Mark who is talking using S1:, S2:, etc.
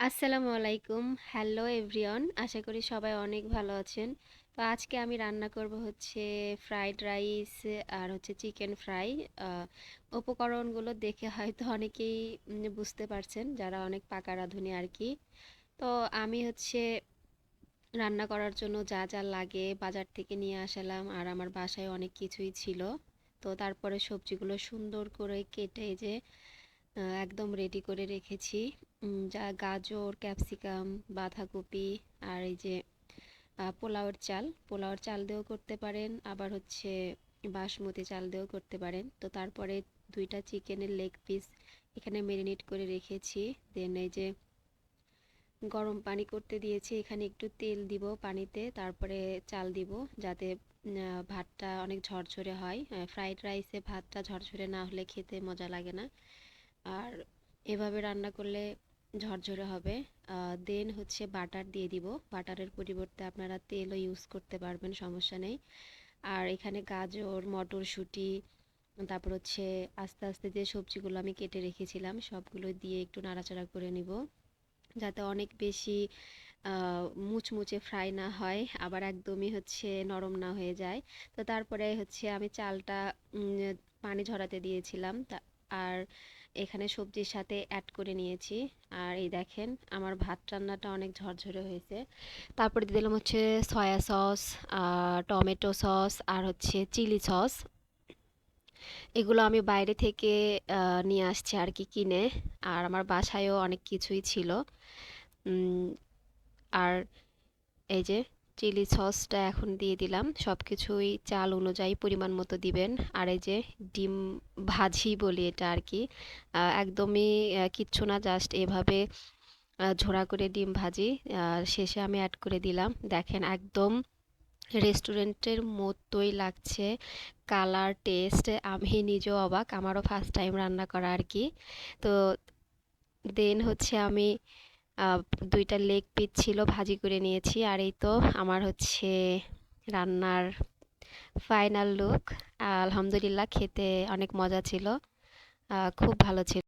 S1: আসসালামু আলাইকুম। Hello everyone, আশা করি সবাই অনেক ভালো আছেন। তো আজকে আমি রান্না করব হচ্ছে ফ্রাইড রাইস আর হচ্ছে চিকেন ফ্রাই। উপকরণগুলো দেখে হয়তো অনেকেই বুঝতে পারছেন যারা অনেক পাকা রাঁধুনি আর কি। তো আমি হচ্ছে রান্না করার জন্য যা যা লাগে বাজার থেকে নিয়ে আসালাম আর আমার বাসায় অনেক কিছুই ছিল। তো তারপরে সবজিগুলো সুন্দর করে কেটে যে একদম রেডি করে রেখেছি। যা গাজর ক্যাপসিকাম বাঁধাকপি আর এই যে পোলাওয়ের চাল। পোলাওয়ের চাল দিয়েও করতে পারেন, আবার হচ্ছে বাসমতি চাল দিয়েও করতে পারেন। তো তারপরে দুইটা চিকেনের লেগ পিস এখানে মেরিনেট করে রেখেছি। দেন এই যে গরম পানি করতে দিয়েছি, এখানে একটু তেল দিব পানিতে, তারপরে চাল দিব যাতে ভাতটা অনেক ঝরঝরে হয়। ফ্রাইড রাইসে ভাতটা ঝরঝরে না হলে খেতে মজা লাগে না। আর এভাবে রান্না করলে ঝরঝরে হবে। দেন হচ্ছে বাটার দিয়ে দিব। বাটারের পরিবর্তে আপনারা তেলও ইউজ করতে পারবেন, সমস্যা নেই। আর এখানে গাজর, মটরশুঁটি, তারপর হচ্ছে আস্তে আস্তে যে সবজিগুলো আমি কেটে রেখেছিলাম, সবগুলো দিয়ে একটু নাড়াচাড়া করে নিব। যাতে অনেক বেশি মুচমুচে ফ্রাই না হয়, আবার একদমই হচ্ছে নরম না হয়ে যায়। তো তারপরে হচ্ছে আমি চালটা পানি ঝরাতে দিয়েছিলাম। তা আর এখানে সবজির সাথে অ্যাড করে নিয়েছি। আর এই দেখেন, আমার ভাত রান্নাটা অনেক ঝরঝরে হয়েছে। তারপরে দিয়ে দিলাম হচ্ছে সয়া সস টমেটো সস আর হচ্ছে চিলি সস এগুলো আমি বাইরে থেকে নিয়ে আসছি আর কি কিনে। আর আমার বাসায়ও অনেক কিছুই ছিল। আর এই যে চিলি সসটা এখন দিয়ে দিলাম। সব কিছুই চাল অনুযায়ী পরিমাণ মতো দিবেন। আর এই যে ডিম ভাজি বলি এটা আর কি একদমই কিচ্ছু না, জাস্ট এভাবে ঝোড়া করে ডিম ভাজি শেষে আমি অ্যাড করে দিলাম। দেখেন একদম রেস্টুরেন্টের মতোই লাগছে কালার, টেস্ট। আমি নিজেও অবাক, আমারও ফার্স্ট টাইম রান্না করা আর কি। তো দেন হচ্ছে আমি দুইটা লেগ পিস ছিল, ভাজি করে নিয়েছি। আর এই তো আমার হচ্ছে রান্নার ফাইনাল লুক আলহামদুলিল্লাহ খেতে অনেক মজা ছিল। খুব ভালো ছিল।